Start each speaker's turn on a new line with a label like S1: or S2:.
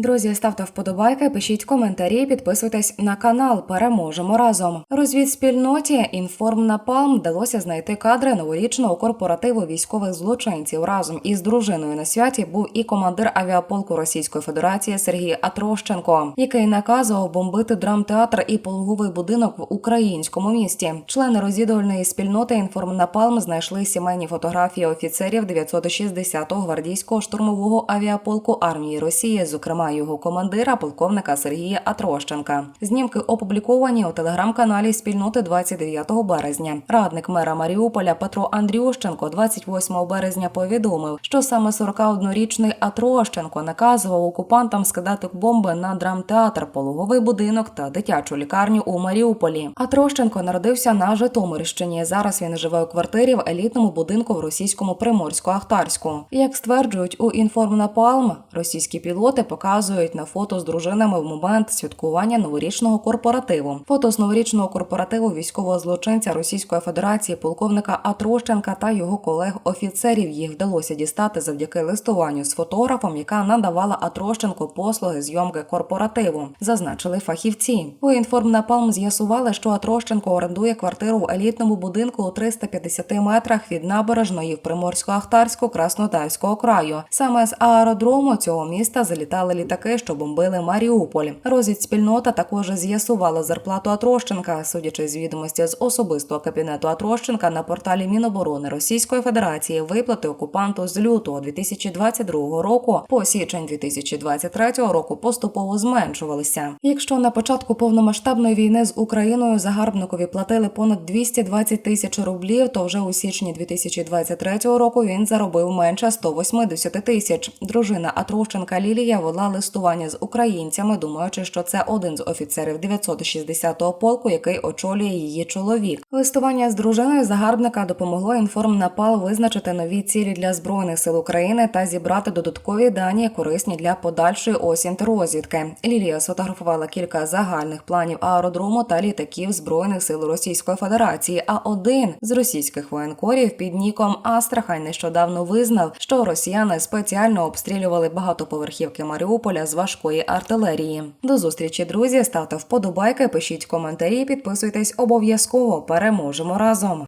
S1: Друзі, ставте вподобайки, пишіть коментарі, підписуйтесь на канал. Переможемо разом. Розвідспільноті інформнапалм вдалося знайти кадри новорічного корпоративу військових злочинців. Разом із дружиною на святі був і командир авіаполку Російської Федерації Сергій Атрощенко, який наказував бомбити драмтеатр і пологовий будинок в українському місті. Члени розвідувальної спільноти інформнапалм знайшли сімейні фотографії офіцерів 960-го гвардійського штурмового авіаполку армії Росії, зокрема його командира, полковника Сергія Атрощенка. Знімки опубліковані у телеграм-каналі спільноти 29 березня. Радник мера Маріуполя Петро Андрющенко 28 березня повідомив, що саме 41-річний Атрощенко наказував окупантам скидати бомби на драмтеатр, пологовий будинок та дитячу лікарню у Маріуполі. Атрощенко народився на Житомирщині. Зараз він живе у квартирі в елітному будинку в російському Приморську-Ахтарську. Як стверджують у Інформнапалм, російські пілоти показують на фото з дружинами в момент святкування новорічного корпоративу. Фото з новорічного корпоративу військового злочинця Російської Федерації полковника Атрощенка та його колег-офіцерів їх вдалося дістати завдяки листуванню з фотографом, яка надавала Атрощенку послуги зйомки корпоративу, зазначили фахівці. У інформнапалм з'ясували, що Атрощенко орендує квартиру в елітному будинку у 350 метрах від набережної в Приморсько-Ахтарську Краснодарського краю. Саме з аеродрому цього міста залітали літаки, що бомбили Маріуполь. Розвідспільнота також з'ясувала зарплату Атрощенка, судячи з відомості з особистого кабінету Атрощенка на порталі Міноборони Російської Федерації виплати окупанту з лютого 2022 року по січень 2023 року поступово зменшувалися. Якщо на початку повномасштабної війни з Україною загарбникові платили понад 220 тисяч рублів, то вже у січні 2023 року він заробив менше 180 тисяч. Дружина Атрощенка Лілія вела листування з українцями, думаючи, що це один з офіцерів 960-го полку, який очолює її чоловік. Листування з дружиною загарбника допомогло інформнапал визначити нові цілі для збройних сил України та зібрати додаткові дані, корисні для подальшої осінт-розвідки. Лілія сфотографувала кілька загальних планів аеродрому та літаків збройних сил Російської Федерації. А один з російських воєнкорів під ніком Астрахань нещодавно визнав, що росіяни спеціально обстрілювали багатоповерхівки Маріуполя з важкої артилерії. До зустрічі, друзі. Ставте вподобайки, пишіть коментарі, підписуйтесь обов'язково. Переможемо разом.